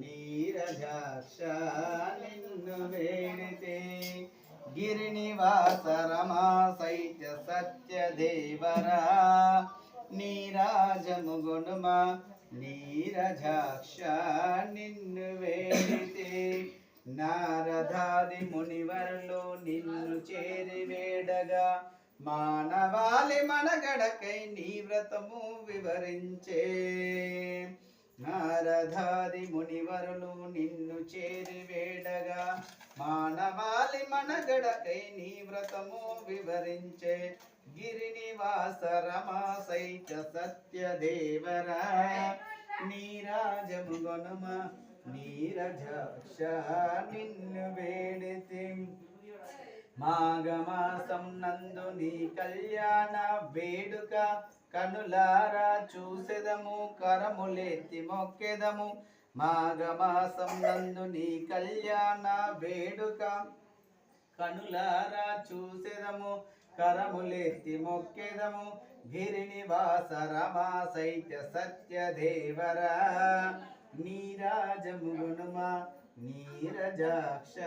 నీరజాక్ష నిన్ను వేడితే గిరినివాస రమా సైత్య సత్య దేవరా నీరాజము గుణమ నీరజాక్ష నిన్ను వేడితే నారదాది మునివరులు నిన్ను చేరి వేడగా. మానవాళి మనగడకై నీ వ్రతము వివరించే నారదాది మునివరులు నిన్ను చేరి వేడగా మానవాళి మనగడకై నీ వ్రతము వివరించే గిరినివాస రమాసైత సత్య దేవరా నీరాజము గొనుమ నీరజాక్ష నిన్ను వేడితి మాఘమాసం నందు నీ కళ్యాణ వేడుక కనులారా చూసెదము కరములెత్తి మొక్కెదము. మాఘమాసం నందు నీ కళ్యాణ వేడుక. కనులారా చూసెదము కరములెత్తి మొక్కెదము. గిరినివాస రమా సైత్య సత్య దేవరా. నీరాజము గుణమా నీరజాక్ష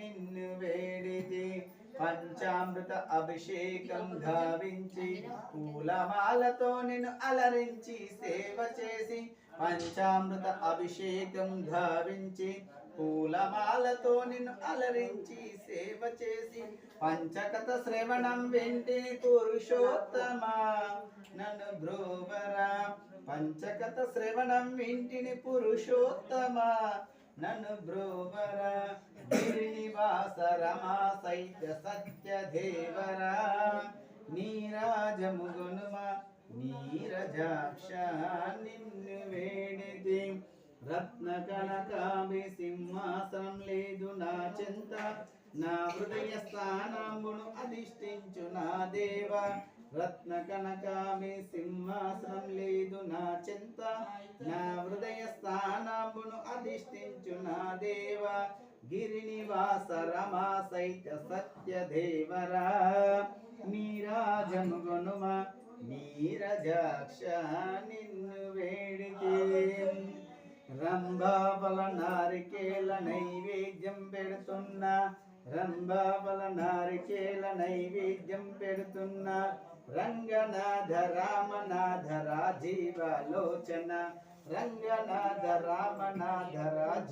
నిన్ను వేడితే. పంచామృత అభిషేకం గావించి పూలమాలతో నిన్ను అలరించి సేవ చేసి పంచామృత అభిషేకం గావించి పూలమాలతో నిన్ను అలరించి సేవ చేసి పంచకథ శ్రవణం వెంటి పురుషోత్తమా నన్ను బ్రోవరా పంచకథ శ్రవణం వింటిని పురుషోత్తమా నన్ను బ్రూవర గిరినివాస రమా సైత్య సత్య దేవరా నీరాజముగునుమ నీరజాక్ష నిన్ను వేడిది రత్న కనకాభి సింహాసనం లేదు నా చింత. నా హృదయ స్థానమును అధిష్ఠించు నా దేవ. రత్న కనక గిరినివాస సత్య దేవరా నీరాజము నీరజాక్ష నిన్ను వేడితే రంభాబల నారికేల నైవేద్యం పెడుతున్నా రంభాబల నారికేల నైవేద్యం పెడుతున్నా రంగనాథ రామనాథ రాజీవలోచన రంగనాథ రామనాథ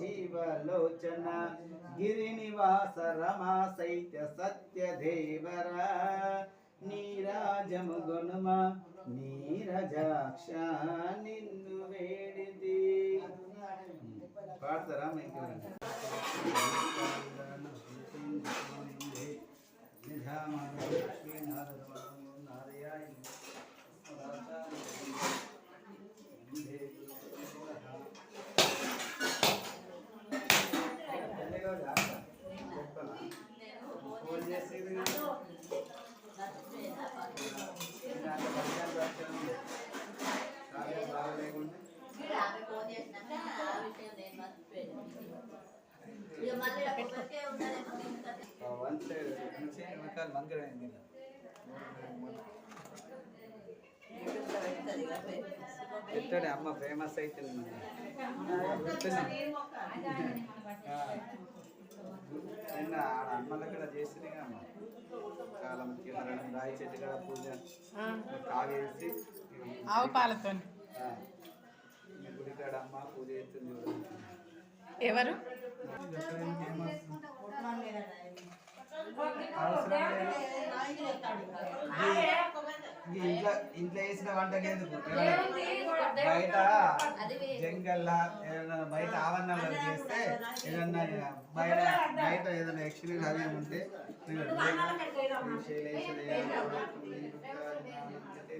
జీవలోచన. గిరినివాస రమా సైత్య సత్య దేవరా. నీరాజము గుణమ నీరజాక్ష నిన్ను వేడిది. పాడతారా? మీకు ఫోన్ వన్ సైడ్ నుంచి వెనకాల వంకర అయింది అమ్మ ఫేమస్ నిన్న ఆడ అమ్మల కూడా చేసింది అమ్మ. చాలా ముఖ్యం రాయి చెట్టు కూడా పూజ. కాగేసి ఆవు పాలతో గుడికాడ అమ్మ పూజ చేస్తుంది. ఎవరు? ఇంట్లో ఇంట్లో వేసిన వంటకి ఎందుకు బయట జంగల్లా ఏదైనా బయట ఆవరణలో చేస్తే ఏదన్నా బయట బయట ఏదైనా ఎక్స్పీరియన్స్ అదే ఉంటే